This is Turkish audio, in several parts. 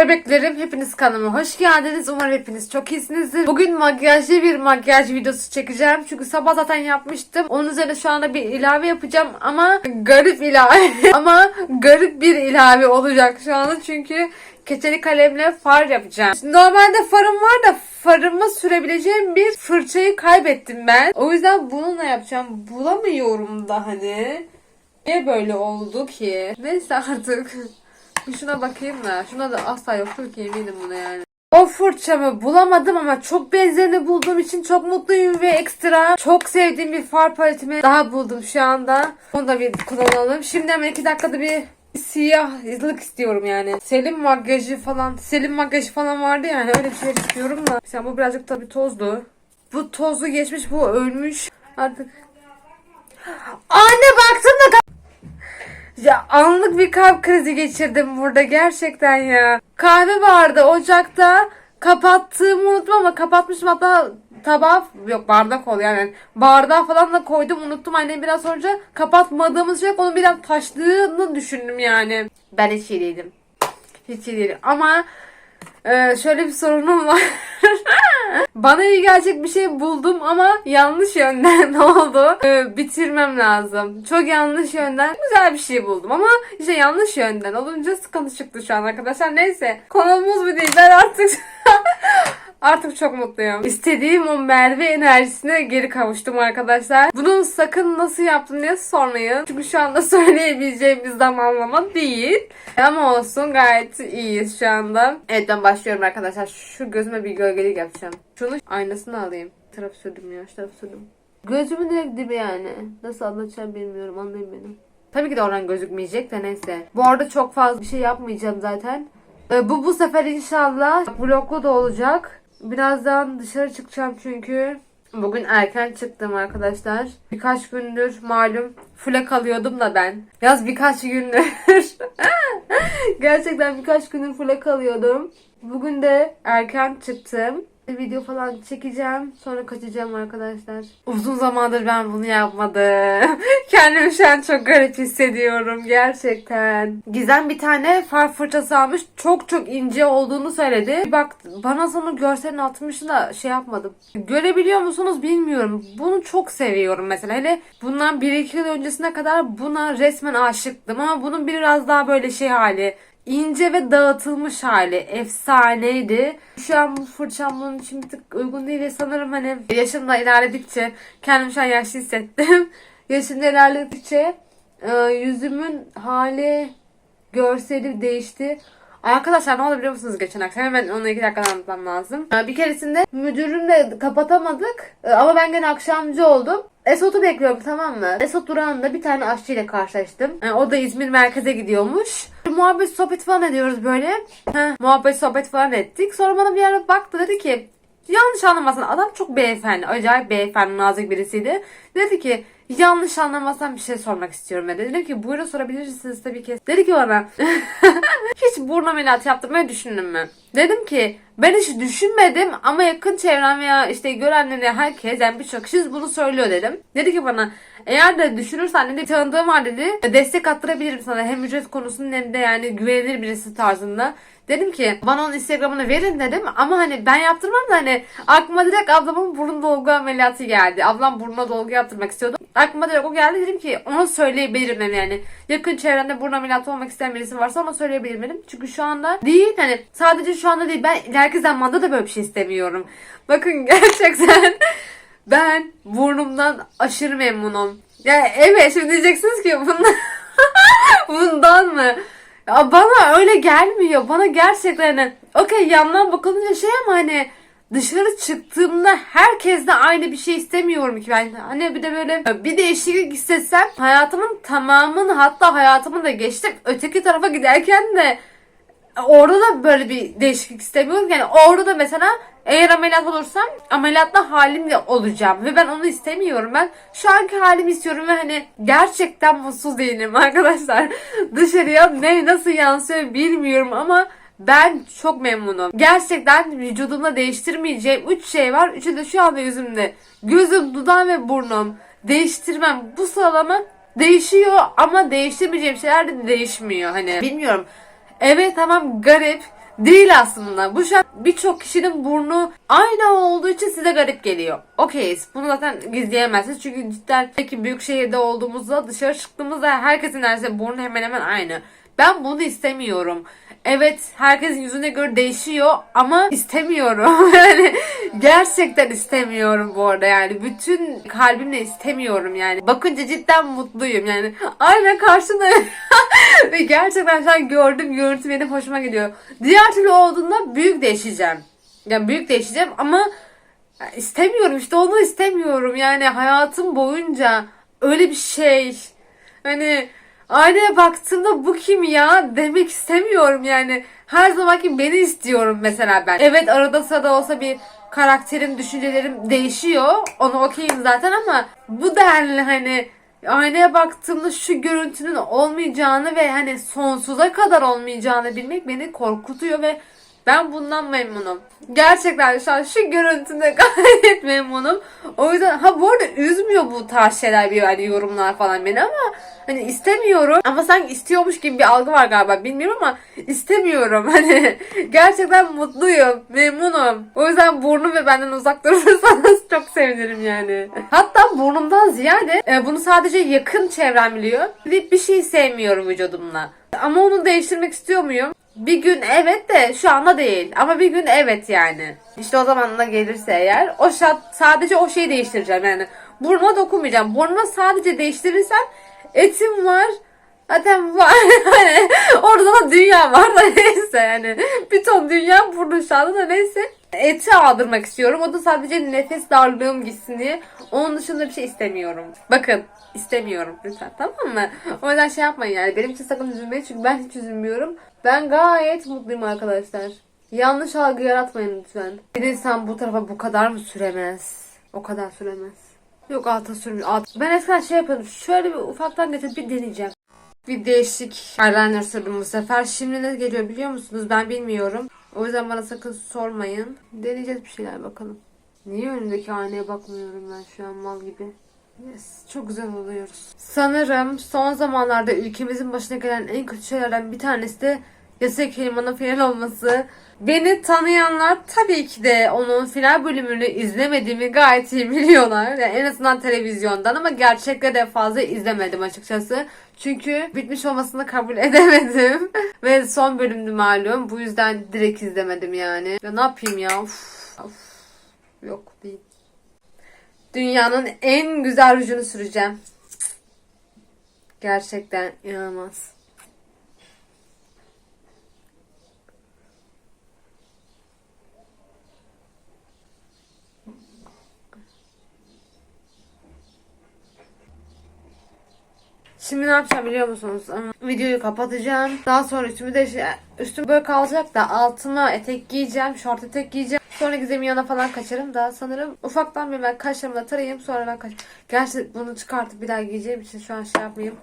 Bebeklerim hepiniz kanalıma hoş geldiniz. Umarım hepiniz çok iyisinizdir. Bugün makyajlı bir makyaj videosu çekeceğim. Çünkü sabah zaten yapmıştım. Onun üzerine şu anda bir ilave yapacağım ama garip ilave. ama garip bir ilave olacak şu anda çünkü keçeli kalemle far yapacağım. Şimdi Normalde farım var da farımı sürebileceğim bir fırçayı kaybettim ben. O yüzden bununla yapacağım. Bulamıyorum da hani. Niye böyle oldu ki? Neyse artık. Bir şuna bakayım da. Şuna da asla yoktur ki eminim buna yani. O fırçamı bulamadım ama çok benzerini bulduğum için çok mutluyum ve ekstra çok sevdiğim bir far paletimi daha buldum şu anda. Onu da bir kullanalım. Şimdi hemen iki dakikada bir siyah ızlık istiyorum yani. Selim makyajı falan, Selim makyajı falan vardı yani öyle bir şey istiyorum da. Mesela bu birazcık tabii tozlu. Bu tozlu geçmiş, bu ölmüş. Artık Anne baktım da ya anlık bir kalp krizi geçirdim burada gerçekten ya. Kahve vardı ocakta. Kapattığımı unuttum ama kapatmışım hatta tabağı yok bardak ol yani bardağı falan da koydum unuttum annem biraz sonra kapatmadığımız şey onun biraz taştığını düşündüm yani. Ben hiç iyi değilim. Hiç iyi değilim ama e, şöyle bir sorunum var. Bana iyi gelecek bir şey buldum ama yanlış yönden oldu. Ee, bitirmem lazım. Çok yanlış yönden güzel bir şey buldum ama işte yanlış yönden olunca sıkıntı çıktı şu an arkadaşlar. Neyse konumuz bu değil. Ben artık Artık çok mutluyum. İstediğim o Merve enerjisine geri kavuştum arkadaşlar. Bunu sakın nasıl yaptım diye sormayın. Çünkü şu anda söyleyebileceğim bir zamanlama değil. Ama olsun gayet iyiyiz şu anda. Evet ben başlıyorum arkadaşlar. Şu gözüme bir gölgelik yapacağım. Şunu aynasını alayım. Şu tarafı sürdüm ya. Şu tarafı sürdüm. Gözümün direkt dibi yani. Nasıl anlatacağım bilmiyorum. Anlayın beni. Tabii ki de oradan gözükmeyecek de neyse. Bu arada çok fazla bir şey yapmayacağım zaten. Ee, Bu bu sefer inşallah vloglu da olacak. Birazdan dışarı çıkacağım çünkü bugün erken çıktım arkadaşlar. Birkaç gündür malum full'e kalıyordum da ben. Yaz birkaç gündür. Gerçekten birkaç gündür full'e kalıyordum. Bugün de erken çıktım. Video falan çekeceğim. Sonra kaçacağım arkadaşlar. Uzun zamandır ben bunu yapmadım. Kendimi şu an çok garip hissediyorum gerçekten. Gizem bir tane far fırçası almış. Çok çok ince olduğunu söyledi. Bak bana sonra görselini atmıştı da şey yapmadım. Görebiliyor musunuz bilmiyorum. Bunu çok seviyorum mesela. Hele bundan 1-2 yıl öncesine kadar buna resmen aşıktım. Ama bunun biraz daha böyle şey hali ince ve dağıtılmış hali efsaneydi. Şu an bu fırçam bunun için bir tık uygun değil ve sanırım hani yaşımda ilerledikçe kendimi şu an yaşlı hissettim. Yaşımda ilerledikçe e, yüzümün hali görseli değişti. Arkadaşlar ne oldu biliyor musunuz geçen akşam? Hemen onu iki dakikada anlatmam lazım. E, Bir keresinde müdürümle kapatamadık e, ama ben gene akşamcı oldum. Esot'u bekliyorum tamam mı? Esot durağında bir tane aşçıyla karşılaştım. E, o da İzmir merkeze gidiyormuş. Muhabbet sohbet falan ediyoruz böyle. Heh, muhabbet sohbet falan ettik. Sonra bana bir ara baktı dedi ki yanlış anlamasın adam çok beyefendi. Acayip beyefendi nazik birisiydi. Dedi ki yanlış anlamazsan bir şey sormak istiyorum dedi. Dedim ki buyurun sorabilirsiniz tabii ki. Dedi ki bana hiç burun ameliyatı yaptırmayı düşündün mü? Dedim ki ben hiç düşünmedim ama yakın çevrem veya işte görenleri herkes yani birçok kişi bunu söylüyor dedim. Dedi ki bana eğer de düşünürsen dedi tanıdığım var dedi destek attırabilirim sana hem ücret konusunda hem de yani güvenilir birisi tarzında. Dedim ki bana onun Instagram'ını verin dedim ama hani ben yaptırmam da hani aklıma direkt ablamın burun dolgu ameliyatı geldi. Ablam burnuna dolgu yaptırmak istiyordu. Aklıma direkt o geldi dedim ki onu söyleyebilirim dedim yani. Yakın çevrende burun ameliyatı olmak isteyen birisi varsa ona söyleyebilirim dedim. Çünkü şu anda değil hani sadece şu anda değil ben ileriki zamanda da böyle bir şey istemiyorum. Bakın gerçekten ben burnumdan aşırı memnunum. Ya evet şimdi diyeceksiniz ki bundan, bundan mı? Ya bana öyle gelmiyor. Bana gerçekten hani okey yandan bakılınca şey ama hani dışarı çıktığımda herkesle aynı bir şey istemiyorum ki ben. Hani bir de böyle bir değişiklik hissetsem hayatımın tamamını hatta hayatımı da geçtim. Öteki tarafa giderken de orada da böyle bir değişiklik istemiyorum. Yani orada da mesela eğer ameliyat olursam ameliyatta halimle olacağım. Ve ben onu istemiyorum. Ben şu anki halimi istiyorum ve hani gerçekten mutsuz değilim arkadaşlar. Dışarıya ne nasıl yansıyor bilmiyorum ama ben çok memnunum. Gerçekten vücudumda değiştirmeyeceğim 3 şey var. Üçü de şu anda yüzümde. Gözüm, dudağım ve burnum. Değiştirmem. Bu sıralama değişiyor ama değiştirmeyeceğim şeyler de değişmiyor. Hani bilmiyorum. Evet tamam garip. Değil aslında. Bu an birçok kişinin burnu aynı olduğu için size garip geliyor. Okeyiz. Bunu zaten gizleyemezsiniz. Çünkü cidden peki büyük şehirde olduğumuzda dışarı çıktığımızda herkesin neredeyse burnu hemen hemen aynı. Ben bunu istemiyorum. Evet herkesin yüzüne göre değişiyor ama istemiyorum. yani gerçekten istemiyorum bu arada yani. Bütün kalbimle istemiyorum yani. Bakınca cidden mutluyum yani. Aynen karşında ve gerçekten şu an gördüğüm görüntü benim hoşuma gidiyor. Diğer türlü olduğunda büyük değişeceğim. Yani büyük değişeceğim ama istemiyorum işte onu istemiyorum. Yani hayatım boyunca öyle bir şey. Hani aynaya baktığımda bu kim ya demek istemiyorum yani. Her zamanki beni istiyorum mesela ben. Evet arada sırada olsa bir karakterim, düşüncelerim değişiyor. Onu okeyim zaten ama bu denli hani aynaya baktığımda şu görüntünün olmayacağını ve hani sonsuza kadar olmayacağını bilmek beni korkutuyor ve ben bundan memnunum. Gerçekten şu an şu görüntüde gayet memnunum. O yüzden ha bu arada üzmüyor bu tarz şeyler bir hani yorumlar falan beni ama hani istemiyorum. Ama sanki istiyormuş gibi bir algı var galiba bilmiyorum ama istemiyorum. Hani gerçekten mutluyum, memnunum. O yüzden burnum ve benden uzak durursanız çok sevinirim yani. Hatta burnumdan ziyade e, bunu sadece yakın çevrem biliyor. Bir, şey sevmiyorum vücudumla. Ama onu değiştirmek istiyor muyum? Bir gün evet de şu anda değil. Ama bir gün evet yani. İşte o zaman da gelirse eğer o şart sadece o şeyi değiştireceğim yani. Burnuma dokunmayacağım. Burnuma sadece değiştirirsem etim var. Zaten var. Orada da dünya var da neyse yani. Bir ton dünya burada şu anda da neyse. Eti aldırmak istiyorum. O da sadece nefes darlığım gitsin diye. Onun dışında bir şey istemiyorum. Bakın istemiyorum lütfen tamam mı? O yüzden şey yapmayın yani. Benim için sakın üzülmeyin çünkü ben hiç üzülmüyorum. Ben gayet mutluyum arkadaşlar. Yanlış algı yaratmayın lütfen. Bir insan bu tarafa bu kadar mı süremez? O kadar süremez. Yok alta sürmüyor. Alt. Ben eskiden şey yapıyordum. Şöyle bir ufaktan getirip bir deneyeceğim. Bir değişik eyeliner sürdüm bu sefer. Şimdi ne geliyor biliyor musunuz? Ben bilmiyorum. O yüzden bana sakın sormayın. Deneyeceğiz bir şeyler bakalım. Niye önümdeki aynaya bakmıyorum ben şu an mal gibi? Yes, çok güzel oluyoruz. Sanırım son zamanlarda ülkemizin başına gelen en kötü şeylerden bir tanesi de Yasak Elman'ın final olması. Beni tanıyanlar tabii ki de onun final bölümünü izlemediğimi gayet iyi biliyorlar. Yani en azından televizyondan ama gerçekte de fazla izlemedim açıkçası. Çünkü bitmiş olmasını kabul edemedim. Ve son bölümdü malum. Bu yüzden direkt izlemedim yani. Ya ne yapayım ya? Uf, uf. Yok değil. Dünyanın en güzel rujunu süreceğim. Gerçekten inanılmaz. Şimdi ne yapacağım biliyor musunuz? Videoyu kapatacağım. Daha sonra üstümü de üstüm böyle kalacak da altıma etek giyeceğim. Şort etek giyeceğim. Sonra gizemi yana falan kaçarım da sanırım ufaktan bir ben kaşlarımı da tarayayım sonra ben kaç. Gerçi bunu çıkartıp bir daha giyeceğim için şu an şey yapmayayım.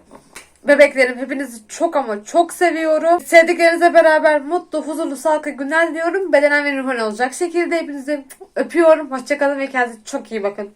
Bebeklerim hepinizi çok ama çok seviyorum. Sevdiklerinizle beraber mutlu, huzurlu, sağlıklı günler diliyorum. Bedenen ve ruhen olacak şekilde hepinizi öpüyorum. Hoşçakalın ve kendinize çok iyi bakın.